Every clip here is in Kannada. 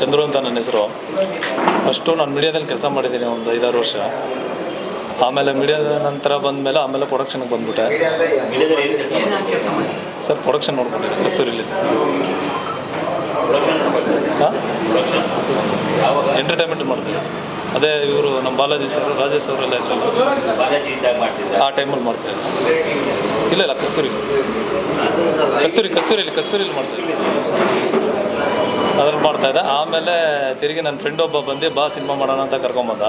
ಚಂದ್ರು ಅಂತ ನನ್ನ ಹೆಸರು. ಫಸ್ಟು ನಾನು ಮೀಡಿಯಾದಲ್ಲಿ ಕೆಲಸ ಮಾಡಿದ್ದೀನಿ ಒಂದು ಐದಾರು ವರ್ಷ. ಆಮೇಲೆ ಮೀಡಿಯಾದ ನಂತರ ಬಂದಮೇಲೆ ಆಮೇಲೆ ಪ್ರೊಡಕ್ಷನ್ಗೆ ಬಂದ್ಬಿಟ್ಟೆ. ಸರ್ ಪ್ರೊಡಕ್ಷನ್ ನೋಡ್ಕೊಂಡಿದ್ದೆ ಕಸ್ತೂರಿಲಿ. ಹಾಂ? ಎಂಟರ್ಟೈನ್ಮೆಂಟ್ ಮಾಡ್ತಿದ್ದೆ ಸರ್. ಅದೇ ಇವರು ನಮ್ಮ ಬಾಲಾಜಿ ಸರ್, ರಾಜೇಶ್ ಅವರೆಲ್ಲ ಮಾಡ್ತಿದ್ದ ಆ ಟೈಮಲ್ಲಿ ಮಾಡ್ತಾಯಿದ್ದೆ ಇಲ್ಲ ಇಲ್ಲ ಕಸ್ತೂರಿ ಕಸ್ತೂರಿ, ಕಸ್ತೂರಿಲಿ ಕಸ್ತೂರಿಲಿ ಮಾಡ್ತಾಯಿದ್ದೆ ಅದ್ರಲ್ಲಿ ಮಾಡ್ತಾಯಿದ್ದೆ ಆಮೇಲೆ ತಿರುಗಿ ನನ್ನ ಫ್ರೆಂಡ್ ಒಬ್ಬ ಬಂದು ಬಾ ಸಿನಿಮಾ ಮಾಡೋಣ ಅಂತ ಕರ್ಕೊಂಬಂದ.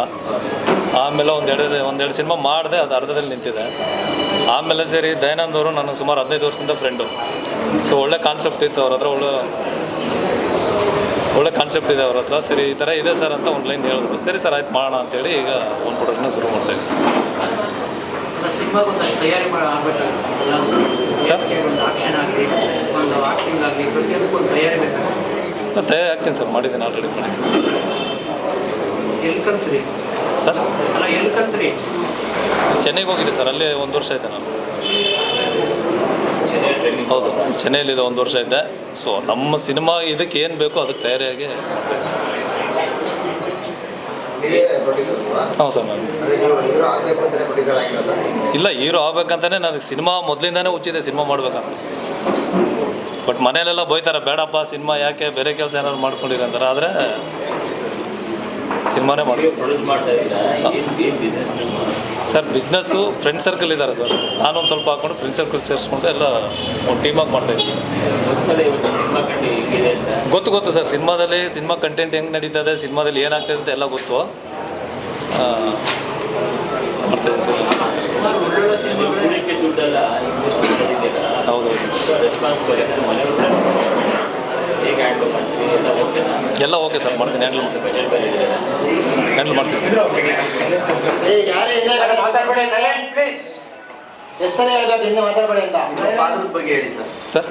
ಆಮೇಲೆ ಒಂದೆರಡು ಒಂದೆರಡು ಸಿನಿಮಾ ಮಾಡಿದೆ ಅದು ಅರ್ಧದಲ್ಲಿ ನಿಂತಿದೆ. ಆಮೇಲೆ ಸರಿ ದಯಾನಂದ್ ಅವರು ನನಗೆ ಸುಮಾರು ಹದಿನೈದು ವರ್ಷದಿಂದ ಫ್ರೆಂಡು ಸೊ ಒಳ್ಳೆ ಕಾನ್ಸೆಪ್ಟ್ ಇತ್ತು ಅವ್ರ ಹತ್ರ ಒಳ್ಳೆ ಒಳ್ಳೆ ಕಾನ್ಸೆಪ್ಟ್ ಇದೆ ಅವ್ರ ಹತ್ರ. ಸರಿ ಈ ಥರ ಇದೆ ಸರ್ ಅಂತ ಒಂದು ಲೈನ್ ಹೇಳಿದ್ರು. ಸರಿ ಸರ್ ಆಯ್ತು ಮಾಡೋಣ ಅಂತೇಳಿ ಈಗ ಒಂದು ಪ್ರೊಡಕ್ಷನ್ ಶುರು ಮಾಡ್ತಾಯಿದ್ದೀವಿ ಸರ್. ಸಿನಿಮಾಗೆ ಒಂದಷ್ಟು ತಯಾರಿ ಮಾಡಿ ಆಗಬೇಕಾಗುತ್ತೆ. ಸರ್? ನಾನು ತಯಾರಿ ಆಗ್ತೀನಿ ಸರ್ ಮಾಡಿದ್ದೀನಿ ಆಲ್ರೆಡಿ ಮಾಡಿದ್ದೀನಿ. ಕಲ್ತ್ರಿ ಸರ್? ಚೆನ್ನೈಗೆ ಹೋಗಿದೆ ಸರ್ ಅಲ್ಲೇ ಒಂದು ವರ್ಷ ಇದ್ದೆ ನಾನು. ಹೌದು ಚೆನ್ನೈಲಿದೆ ಒಂದು ವರ್ಷ ಇದ್ದೆ. ಸೊ ನಮ್ಮ ಸಿನಿಮಾ ಇದಕ್ಕೆ ಏನು ಬೇಕೋ ಅದಕ್ಕೆ ತಯಾರಿಯಾಗಿ ಸರ್ ಹ್ಞೂ ಸರ್ ನಾನು. ಇಲ್ಲ ಹೀರೋ ಆಗ್ಬೇಕಂತಾನೆ ನನಗೆ ಸಿನಿಮಾ ಮೊದಲಿಂದಾನೇ ಹುಚ್ಚಿದೆ ಸಿನಿಮಾ ಮಾಡ್ಬೇಕಂತ. ಬಟ್ ಮನೇಲೆಲ್ಲ ಬೈತಾರೆ ಬೇಡಪ್ಪ ಸಿನಿಮಾ ಯಾಕೆ ಬೇರೆ ಕೆಲಸ ಏನಾದ್ರು ಮಾಡ್ಕೊಂಡಿರ ಅಂತಾರೆ. ಆದರೆ ಸಿನಿಮಾನೇ ಮಾಡಿ ಸರ್ ಬಿಸ್ನೆಸ್ಸು ಫ್ರೆಂಡ್ ಸರ್ಕಲ್ ಇದ್ದಾರೆ ಸರ್. ನಾನೊಂದು ಸ್ವಲ್ಪ ಹಾಕೊಂಡು ಫ್ರೆಂಡ್ ಸರ್ಕಲ್ ಸೇರಿಸ್ಕೊಂಡು ಎಲ್ಲ ಒಂದು ಟೀಮಾಗಿ ಇದ್ದೀನಿ ಸರ್. ಗೊತ್ತು ಗೊತ್ತು ಸರ್. ಸಿನಿಮಾದಲ್ಲಿ ಸಿನಿಮಾ ಕಂಟೆಂಟ್ ಹೆಂಗೆ ನಡೀತದೆ ಸಿನಿಮಾದಲ್ಲಿ ಏನಾಗ್ತದೆ ಅಂತ ಎಲ್ಲ ಗೊತ್ತು. ಆ, ಮಾಡ್ತಾಯಿದ್ದೀವಿ ಸರ್. ಹೌದು ಎಲ್ಲ ಓಕೆ ಸರ್ ಮಾಡ್ತೀನಿ. ಹ್ಯಾಂಡಲ್ ಮಾಡ್ತೀನಿ. ಹ್ಯಾಂಡಲ್ ಮಾಡ್ತೀನಿ ಸರ್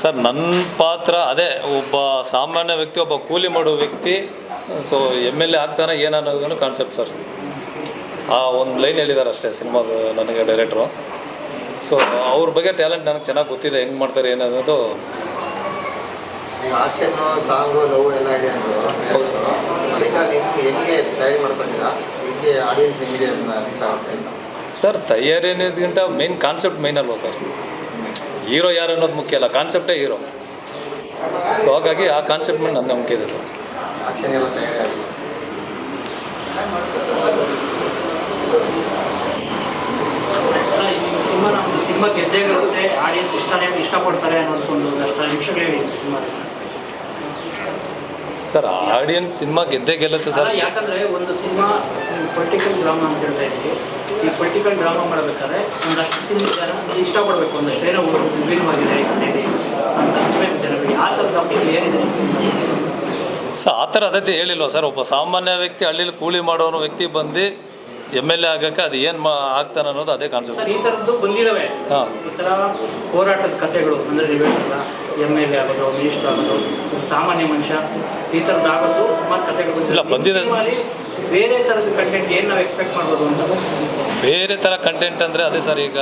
ಸರ್ ನನ್ನ ಪಾತ್ರ ಅದೇ ಒಬ್ಬ ಸಾಮಾನ್ಯ ವ್ಯಕ್ತಿ ಒಬ್ಬ ಕೂಲಿ ಮಾಡೋ ವ್ಯಕ್ತಿ ಸೊ ಎಂ ಎಲ್ ಎ ಆಗ್ತಾನೆ ಏನನ್ನೋದನ್ನು ಕಾನ್ಸೆಪ್ಟ್ ಸರ್ ಆ ಒಂದು ಲೈನ್ ಹೇಳಿದ್ದಾರೆ ಅಷ್ಟೇ ಸಿನಿಮಾದ ನನಗೆ ಡೈರೆಕ್ಟ್ರು ಸೊ ಅವ್ರ ಬಗ್ಗೆ ಟ್ಯಾಲೆಂಟ್ ನನಗೆ ಚೆನ್ನಾಗಿ ಗೊತ್ತಿದೆ ಹೆಂಗೆ ಮಾಡ್ತಾರೆ ಏನನ್ನೋದು. ಆಕ್ಷನ್ ಸಾಂಗು ಲವ್ ಎಲ್ಲ ಇದೆ ಅಂದ್ರು. ಹೌದು. ಸರ್. ತಯಾರಿ ಅನ್ನೋದಕ್ಕಿಂತ ಮೇನ್ ಕಾನ್ಸೆಪ್ಟ್ ಮೇನ್ ಅಲ್ವಾ ಸರ್? ಹೀರೋ ಯಾರು ಅನ್ನೋದು ಮುಖ್ಯ ಅಲ್ಲ ಕಾನ್ಸೆಪ್ಟೇ ಹೀರೋ. ಸೊ ಹಾಗಾಗಿ ಆ ಕಾನ್ಸೆಪ್ಟ್ ಮೇಲೆ ನನ್ನ ನಂಬಿಕೆ ಇದೆ ಸರ್ ಆಕ್ಷನ್ ಎಲ್ಲ ತಯಾರಿ ಆಗಿದೆ ಅಲ್ಲ ಈ ಸಿನಿಮಾ ನಮ್ಮದು ಸಿನಿಮಾ ಗೆದ್ದೇ ಗೆಲ್ಲುತ್ತೆ ಆಡಿಯನ್ಸ್ ಇಷ್ಟನೇ ಇಷ್ಟಪಡ್ತಾರೆ ಅನ್ನೋದು ಒಂದು ಒಂದಷ್ಟು ನಿಮಿಷಗಳು ಹೇಳಿ ಸರ್ ಆಡಿಯನ್ಸ್ ಸಿನಿಮಾ ಗೆದ್ದೇ ಗೆಲ್ಲುತ್ತೆ ಸರ್? ಯಾಕಂದ್ರೆ ಒಂದು ಸಿನಿಮಾ ಪೊಲಿಟಿಕಲ್ ಡ್ರಾಮಾ ಅಂತ ಹೇಳ್ತಾ ಇದ್ದೀವಿ. ಈ ಪೊಲಿಟಿಕಲ್ ಡ್ರಾಮಾ ಮಾಡಬೇಕಾದ್ರೆ ಒಂದಷ್ಟು ಸಿನಿಮಾ ಜನ ಇಷ್ಟಪಡಬೇಕು ಒಂದಷ್ಟು ಏನೋ ವಿಭಿನ್ನವಾಗಿದೆ ಅಂತ ಅನ್ಸ್ಬೇಕು ಜನರಿಗೆ. ಆ ಥರದ ಅಂಶಗಳು ಏನಿದೆ ಸರ್ ಆ ಥರ ಅದೇ ಹೇಳಿಲ್ವ ಸರ್? ಒಬ್ಬ ಸಾಮಾನ್ಯ ವ್ಯಕ್ತಿ ಹಳ್ಳಿಲಿ ಕೂಲಿ ಮಾಡೋನು ವ್ಯಕ್ತಿ ಬಂದು ಎಂ ಎಲ್ ಎ ಆಗಕ್ಕೆ ಅದು ಏನು ಮಾ ಆಗ್ತಾನೆ ಅನ್ನೋದು ಅದೇ ಕಾನ್ಸೆಪ್ಟ್ ಸರ್ ಈ ಥರದ್ದು ಬಂದಿದ್ದಾವೆ ಹಾಂ. ಈ ಥರ ಹೋರಾಟದ ಕಥೆಗಳು ಅಂದರೆ ನೀವು ಎಂ ಎಲ್ ಎ ಆಗೋದು ಮಿನಿಸ್ಟರ್ ಆಗೋದು ಒಂದು ಸಾಮಾನ್ಯ ಮನುಷ್ಯ ಈ ಥರದ್ದು ಆಗೋದು ಸುಮಾರು ಕಥೆಗಳು ಇಲ್ಲ, ಬಂದಿದೆ. ಸಿನಿಮಾಲಿ ಬೇರೆ ಥರದ ಕಂಟೆಂಟ್ ಏನು ನಾವು ಎಕ್ಸ್ಪೆಕ್ಟ್ ಮಾಡ್ಬೋದು ಅಂತ ಬೇರೆ ಥರ ಕಂಟೆಂಟ್ ಅಂದರೆ ಅದೇ ಸರ್ ಈಗ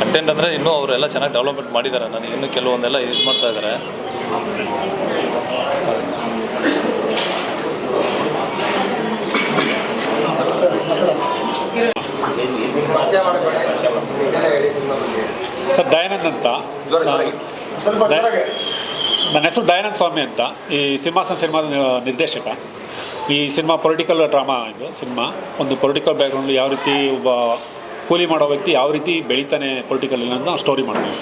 ಕಂಟೆಂಟ್ ಅಂದರೆ ಇನ್ನೂ ಅವರೆಲ್ಲ ಚೆನ್ನಾಗಿ ಡೆವಲಪ್ಮೆಂಟ್ ಮಾಡಿದ್ದಾರೆ ನನಗೆ ಇನ್ನೂ ಕೆಲವೊಂದೆಲ್ಲ ಯೂಸ್ ಮಾಡ್ತಾ ಇದ್ದಾರೆ ಪರಿಚಯ ಮಾಡ್ಕೊಳ್ಳಿ ಇದೆಲ್ಲ ಹೇಳಿ ಸಿನಿಮಾ ಬಗ್ಗೆ ಸರ್ ದಯಾನಂದ್ ಅಂತ. ನನ್ನ ಹೆಸರು ದಯಾನಂದ್ ಸ್ವಾಮಿ ಅಂತ. ಈ ಸಿಂಹಾಸನ ಸಿನಿಮಾದ ನಿರ್ದೇಶಕ. ಈ ಸಿನಿಮಾ ಪೊಲಿಟಿಕಲ್ ಡ್ರಾಮಾ ಇದು ಸಿನಿಮಾ. ಒಂದು ಪೊಲಿಟಿಕಲ್ ಬ್ಯಾಕ್ಗ್ರೌಂಡ್ ಯಾವ ರೀತಿ ಒಬ್ಬ ಕೂಲಿ ಮಾಡೋ ವ್ಯಕ್ತಿ ಯಾವ ರೀತಿ ಬೆಳೀತಾನೆ ಪೊಲಿಟಿಕಲ್ ಇಲ್ಲ ನಾವು ಸ್ಟೋರಿ ಮಾಡ್ತೀವಿ.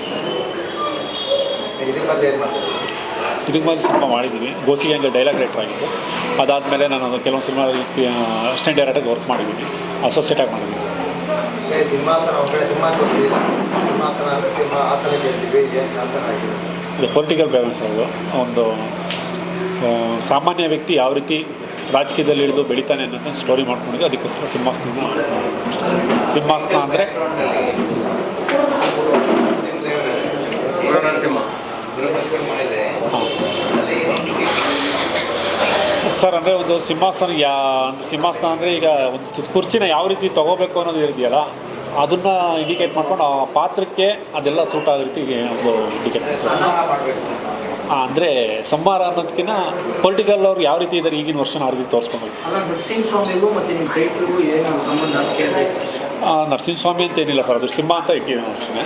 ಇದಕ್ಕೆ ಮೊದಲು ಸಿನಿಮಾ ಮಾಡಿದ್ದೀವಿ ಗೋಸಿಗೆ ಹಂಗೆ ಡೈಲಾಗ್ ರೈಟರ್ ಆಗಿದ್ದು. ಅದಾದಮೇಲೆ ನಾನು ಕೆಲವೊಂದು ಸಿನಿಮಾ ಅಸಿಸ್ಟೆಂಟ್ ಡೈರೆಕ್ಟಾಗಿ ವರ್ಕ್ ಮಾಡಿದ್ದೀನಿ. ಅಸೋಸಿಯೇಟಾಗಿ ಮಾಡಿದ್ದೀನಿ. ಸರಿ ಸಿಂಹಾಸನ ಒಬ್ಬಳೆ ಕಡೆ ಸಿನಿಮಾ ತೋರಿಸಿಲ್ಲ. ಸಿಂಹಾಸನ ಅಂದರೆ ಸಿಂಹ ಆಸನ ಕೇಳ್ತೀವಿ ಏನು ಅಂತ ಆಗಿದೆ. ಇದು ಪೊಲಿಟಿಕಲ್ ಬ್ಯಾಲೆನ್ಸ್ ಅವರು ಒಂದು ಸಾಮಾನ್ಯ ವ್ಯಕ್ತಿ ಯಾವ ರೀತಿ ರಾಜಕೀಯದಲ್ಲಿ ಹಿಡಿದು ಬೆಳಿತಾನೆ ಅನ್ನೋದನ್ನ ಸ್ಟೋರಿ ಮಾಡ್ಕೊಂಡಿದ್ದೆ ಅದಕ್ಕೋಸ್ಕರ ಸಿಂಹಾಸನ ಸಿಂಹಾಸನ ಅಂದರೆ? ಸರ್ ಅಂದರೆ ಒಂದು ಸಿಂಹಾಸನ ಯಾ ಅಂದರೆ ಸಿಂಹಾಸನ ಅಂದರೆ ಈಗ ಒಂದು ಕುರ್ಚಿನ ಯಾವ ರೀತಿ ತೊಗೋಬೇಕು ಅನ್ನೋದು ಇದೆಯಲ್ಲ ಅದನ್ನು ಇಂಡಿಕೇಟ್ ಮಾಡ್ಕೊಂಡು ಆ ಪಾತ್ರಕ್ಕೆ ಅದೆಲ್ಲ ಸೂಟ್ ಆಗೋ ರೀತಿ ಒಂದು ಇಂಡಿಕೇಟ್ ಅಂದರೆ ಸಂಹಾರ ಅನ್ನೋದಕ್ಕಿಂತ ಪೊಲಿಟಿಕಲ್ ಅವ್ರು ಯಾವ ರೀತಿ ಇದ್ದಾರೆ ಈಗಿನ ವರ್ಷನ ಆ ರೀತಿ ತೋರಿಸ್ಕೊಂಡು ನರಸಿಂಹಸ್ವಾಮಿ ಅಂತ ಏನಿಲ್ಲ ಸರ್ ಅದು ಸಿಂಹ ಅಂತ ಇಟ್ಟಿದ್ದೀನಿ ಅಷ್ಟೇ.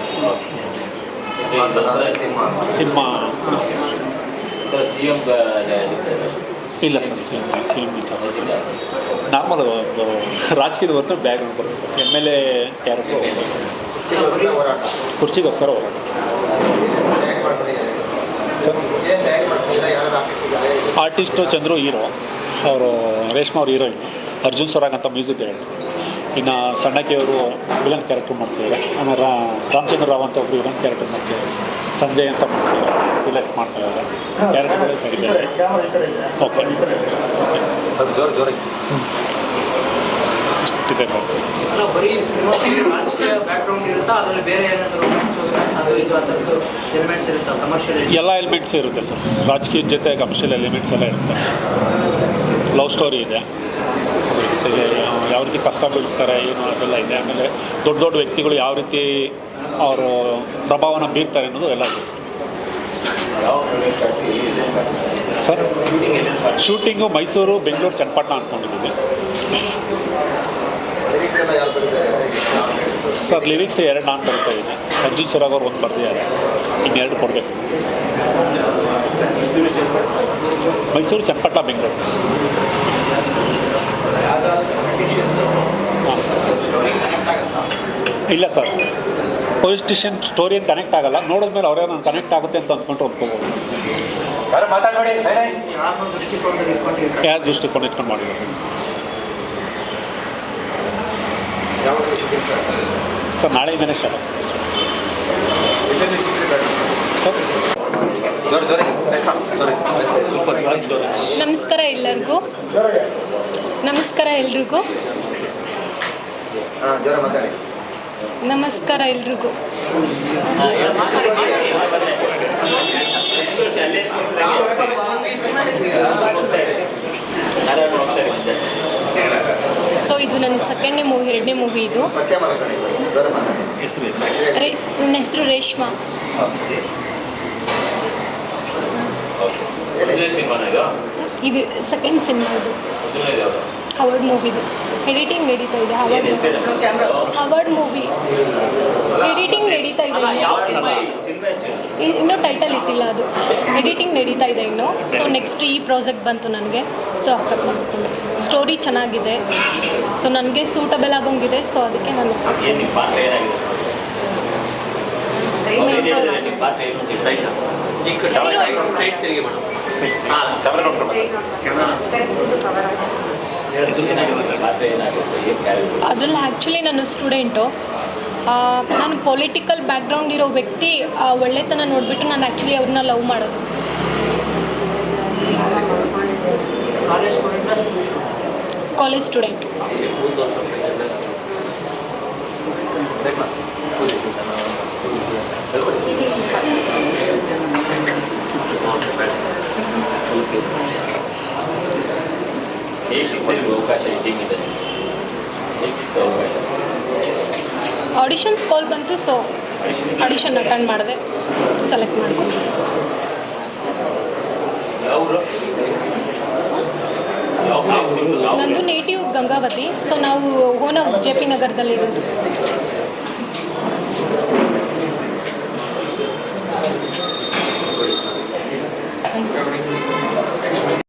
ಸಿಂಹ ಸಿ ಎಂ ಇಲ್ಲ sir C M C M normal ಒಂದು ರಾಜಕೀಯದ ಹೊರತು ಬ್ಯಾಕ್ಗ್ರೌಂಡ್ ಬರುತ್ತೆ ಸರ್. ಎಂ ಎಲ್ ಎ ಯಾರೊಬ್ಬರು ಕುರ್ಚಿಗೋಸ್ಕರ ಸರ್, ಆರ್ಟಿಸ್ಟು ಚಂದ್ರು ಹೀರೋ. ಅವರು, ರೇಷ್ಮಾ ಅವ್ರ ಹೀರೋಯಿನ್. ಅರ್ಜುನ್ ಸರಾಗ್ ಅಂತ ಮ್ಯೂಸಿಕ್ ಡೈರೆಕ್ಟರ್. ಇನ್ನು ಸಣ್ಣಕ್ಕೆ ಅವರು ವಿಲನ್ ಕ್ಯಾರೆಕ್ಟರ್ ಮಾಡ್ತಿದ್ದಾರೆ. ಆಮೇಲೆ ರಾ ರಾಮಚಂದ್ರ ರಾವ್ ಅಂತ ಒಬ್ಬರು ವಿಲನ್ ಕ್ಯಾರೆಕ್ಟರ್ ಮಾಡ್ತಿದ್ದಾರೆ. ಸಂಜಯ್ ಅಂತ ಮಾಡ್ತಿದ್ದಾರೆ. ತಿಲಕ್ ಮಾಡ್ತಾ ಇದ್ದಾರೆ ಕ್ಯಾರೆಕ್ಟರ್ ಸರಿದ್ದಾರೆ ಓಕೆ. ಇದೆ ಸರ್. ಅಲ್ಲ ಬರೀ ಸಿನಿಮಾ ರಾಜಕೀಯ ಬ್ಯಾಕ್ಗ್ರೌಂಡ್ ಇರುತ್ತಾ? ಅದರಲ್ಲಿ ಬೇರೆ ಏನಾದರೂ ರೊಮ್ಯಾನ್ಸ್ ಅದು ಇದು ಆ ಇರುತ್ತಾ? ಕಮರ್ಷಿಯಲ್ ಎಲ್ಲ ಎಲಿಮೆಂಟ್ಸ್ ಇರುತ್ತೆ ಸರ್. ರಾಜಕೀಯದ ಜೊತೆ ಕಮರ್ಷಿಯಲ್ ಎಲಿಮೆಂಟ್ಸ್ ಎಲ್ಲ ಇರುತ್ತೆ. ಲವ್ ಸ್ಟೋರಿ ಇದೆ. ಜೊತೆಗೆ ಯಾವ ರೀತಿ ಕಷ್ಟ ಬೀಳ್ತಾರೆ, ಏನು ಅದೆಲ್ಲ ಇದೆ. ಆಮೇಲೆ ದೊಡ್ಡ ದೊಡ್ಡ ವ್ಯಕ್ತಿಗಳು ಯಾವ ರೀತಿ ಅವರು ಪ್ರಭಾವನ ಬೀರ್ತಾರೆ ಅನ್ನೋದು ಎಲ್ಲ ಸರ್, ಶೂಟಿಂಗು ಮೈಸೂರು, ಬೆಂಗಳೂರು, ಚನ್ನಪಟ್ಟಣ ಬರೀತಾರೆ ಸರ್, ಲಿರಿಕ್ಸ್ ಎರಡು ನಾನು ಬರ್ತಾ ಇದ್ದೀನಿ. ಅರ್ಜುನ್ ಸುರಾಗ್ ಅವ್ರು ಒಂದು ಬರೆದಿದ್ದಾರೆ. ಇನ್ನೆರಡು ಕೊಡಬೇಕು. ಮೈಸೂರು, ಚನ್ನಪಟ್ಟಣ, ಬೆಂಗಳೂರು ಯಾವ್ದಾದ್ರು ಪೊಲಿಟಿಷಿಯನ್ಸ್ ಹಾಂ ಸ್ಟೋರಿ ಕನೆಕ್ಟ್ ಆಗುತ್ತಾ ಇಲ್ಲ ಸರ್. ಪೊಲೀಸ್ ಸ್ಟೇಷನ್ ಸ್ಟೋರಿ ಏನು ಕನೆಕ್ಟ್ ಆಗಲ್ಲ. ನೋಡಿದ್ಮೇಲೆ ಅವರೇ ನಾನು ಕನೆಕ್ಟ್ ಆಗುತ್ತೆ ಅಂತ ಅಂದ್ಕೊಂಡು ಒಪ್ಕೋಬೋದು ಯಾವ ದೃಷ್ಟಿಕೋನ ಇಟ್ಕೊಂಡು ಮಾಡಿಲ್ಲ ಸರ್. ಸರ್ ನಾಳೆ ಚಿತ್ರೀಕರಣ ಸರ್. ನಮಸ್ಕಾರ ಎಲ್ಲರಿಗೂ. ನಮಸ್ಕಾರ ಎಲ್ರಿಗೂ. ನಮಸ್ಕಾರ ಎಲ್ರಿಗೂ. ಸೊ ಇದು ನನ್ನ ಸೆಕೆಂಡ್ನೇ ಮೂವಿ ಎರಡನೇ ಮೂವಿ ಇದು. ನನ್ನ ಹೆಸರು ರೇಷ್ಮಾ. ಇದು ಸೆಕೆಂಡ್ ಸಿನಿಮಾ ಇದು. ಮೊದಲನೇ ಮೂವಿ ಮೂವಿದು ಎಡಿಟಿಂಗ್ ನಡೀತಾ ಇದೆ ಹವರ್ಡ್ ಹವರ್ಡ್ ಮೂವಿ ಎಡಿಟಿಂಗ್ ನಡೀತಾ ಇದೆ ಇನ್ನು. ಟೈಟಲ್ ಇಟ್ಟಿಲ್ಲ ಅದು ಎಡಿಟಿಂಗ್ ನಡೀತಾ ಇದೆ ಇನ್ನು ಸೊ ನೆಕ್ಸ್ಟ್ ಈ ಪ್ರಾಜೆಕ್ಟ್ ಬಂತು ನನಗೆ ಸೊ ಅಕ್ಸೆಪ್ಟ್ ಮಾಡಿಕೊಂಡೆ ಸ್ಟೋರಿ ಚೆನ್ನಾಗಿದೆ ಸೊ ನನಗೆ ಸೂಟಬಲ್ ಆಗೋಂಗಿದೆ ಸೊ ಅದಕ್ಕೆ ನಾನು ಏನ್ ನಿಮ್ ಪಾತ್ರ ಏನಾಗಿದೆ ಅವ್ರು ಏನ್ ಹೇಳಿದ್ರು ನಿಮ್ ಏನು ಅಂತ ಗೊತ್ತಾಯ್ತಾ? ಹಾ, camera ನೋಡ್ಕೊಂಡು ಬಾ. ಇದು ಏನಾಗಿದೆ ನಿಮ್ ಪಾತ್ರ ಏನಾಗುತ್ತೆ ಏನ್ character? ಅದರಲ್ಲಿ ಆ್ಯಕ್ಚುಲಿ ನಾನು ಸ್ಟೂಡೆಂಟು ನಾನು ಪೊಲಿಟಿಕಲ್ ಬ್ಯಾಕ್ಗ್ರೌಂಡ್ ಇರೋ ವ್ಯಕ್ತಿ ಆ ಒಳ್ಳೆತನ ನೋಡಿಬಿಟ್ಟು ನಾನು ಆ್ಯಕ್ಚುಲಿ ಅವ್ರನ್ನ ಲವ್ ಮಾಡೋದು. ಕಾಲೇಜ್ ಸ್ಟೂಡೆಂಟ್ ಆಡಿಷನ್ಸ್ ಕಾಲ್ ಬಂತು ಸೊ ಆಡಿಷನ್ ಅಟೆಂಡ್ ಮಾಡಿದೆ ಸೆಲೆಕ್ಟ್ ಮಾಡ್ಕೊಂಡು. ನಂದು ನೇಟಿವ್ ಗಂಗಾವತಿ ಸೊ ನಾವು ಓನ್ ಜೆ ಪಿ ನಗರದಲ್ಲಿರೋದು